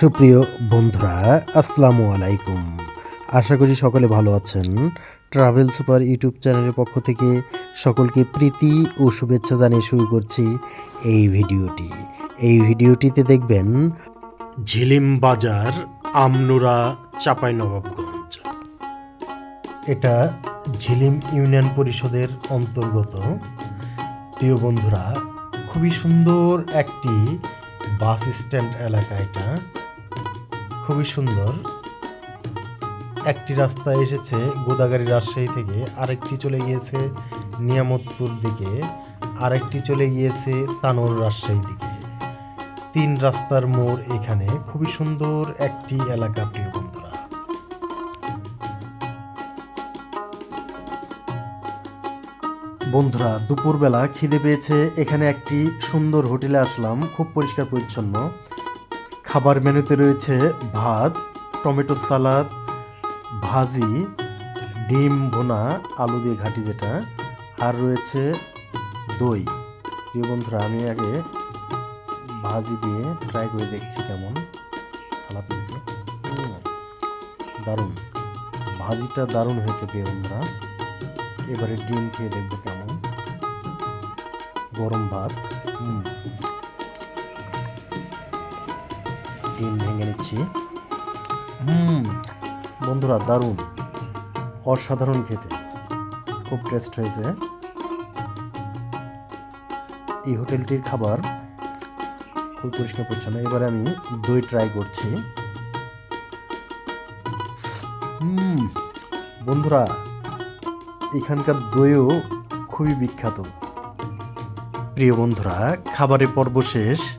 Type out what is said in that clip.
সুপ্রিয় বন্ধুরা, আসসালামু আলাইকুম। আশা করি সকলে ভালো আছেন। ট্রাভেল সুপার ইউটিউব চ্যানেলের পক্ষ থেকে সকলকে প্রীতি ও শুভেচ্ছা জানিয়ে শুরু করছি এই ভিডিওটি। এই ভিডিওটিতে দেখবেন ঝিলিম বাজার, আমনুরা, চাঁপাইনবাবগঞ্জ। এটা ঝিলিম ইউনিয়ন পরিষদের অন্তর্গত। প্রিয় বন্ধুরা, খুবই সুন্দর একটি বাস স্ট্যান্ড এলাকা এটা। খুবই সুন্দর। একটি রাস্তা এসেছে গোদাগাড়ি রাজশাহী থেকে, আরেকটি চলে গিয়েছে নিয়ামতপুর দিকে, আরেকটি চলে গিয়েছে তানোর রাজশাহী দিকে। তিন রাস্তার মোড় এখানে। খুবই সুন্দর একটি এলাকা, প্রিয় বন্ধুরা। বন্ধুরা, দুপুরবেলা খিদে পেয়েছে, এখানে একটি সুন্দর হোটেলে আসলাম, খুব পরিষ্কার পরিচ্ছন্ন। খাবার মেনুতে রয়েছে ভাত টমেটো সালাদ ভাজি ডিম ভোনা আলু দিয়ে ঘাটি যেটা আর রয়েছে দই। প্রিয় বন্ধুরা আমি আগে ভাজি দিয়ে ট্রাই করে দেখছি কেমন। সালাদ উম, দারুণ। ভাজিটা দারুণ হয়েছে প্রিয় বন্ধুরা। এবারে ডিম খেয়ে দেখব কেমন। গরম ভাত। হুম। ডিম ভেঙে নিচ্ছি। হুম, বন্ধুরা, দারুণ। অসাধারণ খেতে। খুব টেস্ট হয়েছে। এই হোটেলটির খাবার খুব পরিষ্কার পরিচ্ছন্ন। এবারে আমি দই ট্রাই করছি। হুম, বন্ধুরা, এখানকার দইও খুবই বিখ্যাত। প্রিয় বন্ধুরা, খাবারের পর্ব শেষ।